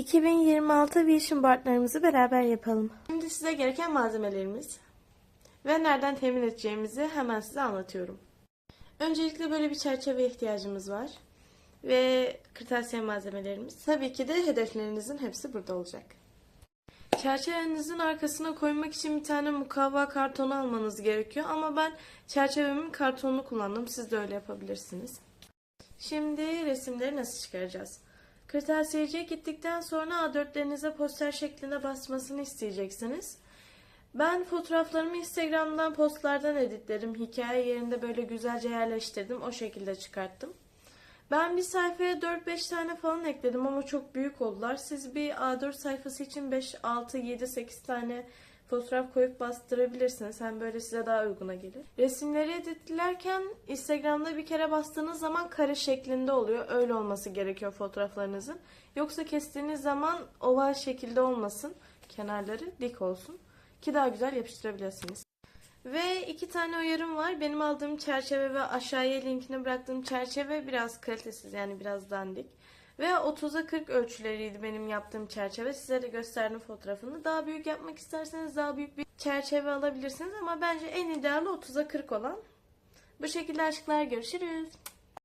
2026 Vision Board'larımızı beraber yapalım. Şimdi size gereken malzemelerimiz ve nereden temin edeceğimizi hemen size anlatıyorum. Öncelikle böyle bir çerçeve ihtiyacımız var. Ve kırtasiye malzemelerimiz. Tabii ki de hedeflerinizin hepsi burada olacak. Çerçevenizin arkasına koymak için bir tane mukavva kartonu almanız gerekiyor. Ama ben çerçevemin kartonunu kullandım. Siz de öyle yapabilirsiniz. Şimdi resimleri nasıl çıkaracağız? Kırtasiyeciye gittikten sonra A4'lerinize poster şeklinde basmasını isteyeceksiniz. Ben fotoğraflarımı Instagram'dan postlardan editlerim. Hikaye yerinde böyle güzelce yerleştirdim. O şekilde çıkarttım. Ben bir sayfaya 4-5 tane falan ekledim ama çok büyük oldular. Siz bir A4 sayfası için 5, 6, 7, 8 tane fotoğraf koyup bastırabilirsiniz. Hem böyle size daha uyguna gelir. Resimleri editlerken Instagram'da bir kere bastığınız zaman kare şeklinde oluyor. Öyle olması gerekiyor fotoğraflarınızın. Yoksa kestiğiniz zaman oval şekilde olmasın. Kenarları dik olsun. Ki daha güzel yapıştırabilirsiniz. Ve iki tane uyarım var. Benim aldığım çerçeve ve aşağıya linkini bıraktığım çerçeve biraz kalitesiz yani biraz dandik. Ve 30'a 40 ölçüleriydi benim yaptığım çerçeve. Size de gösterdim fotoğrafını. Daha büyük yapmak isterseniz daha büyük bir çerçeve alabilirsiniz. Ama bence en ideali 30'a 40 olan. Bu şekilde aşklar görüşürüz.